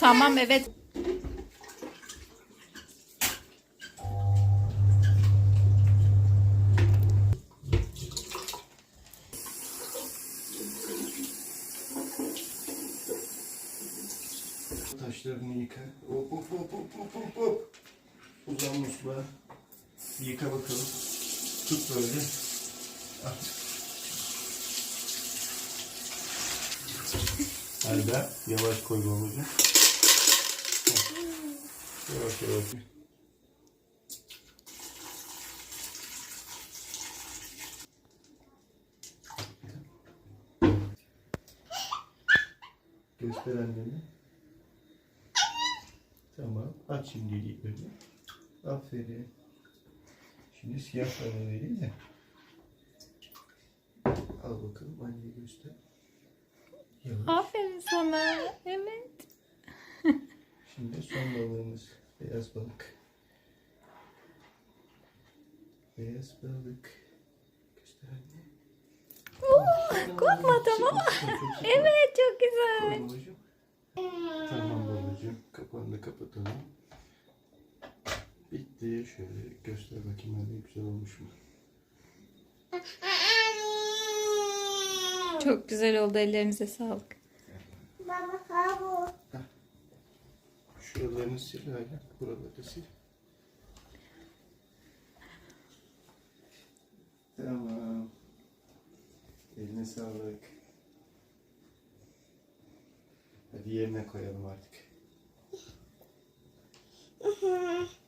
Tamam evet. Taşlarını yıka. Hop hop hop hop hop hop. Uzan musluğa. Yıka bakalım. Tut böyle. At. Hala yavaş koy babacığım. Yavaş. Göster anneni. Tamam. Aç şimdi iliklerini. Aferin. Şimdi siyah bana vereyim de. Al bakalım anneye göster. Yavaş. Aferin sana. Evet. Şimdi son balığımız. Beyaz balık. Beyaz balık. Göster anne. Korkma tamam. Evet çok güzel. Tamam babacığım. Tamam babacığım. Kapağını da kapatalım. Bitti. Şöyle göster bakayım anne güzel olmuş mu? Çok güzel oldu ellerinize sağlık. Baba kabu. Şuralarını sil hala. Buraları sil. Tamam. Eline sağlık. Hadi yerine koyalım artık.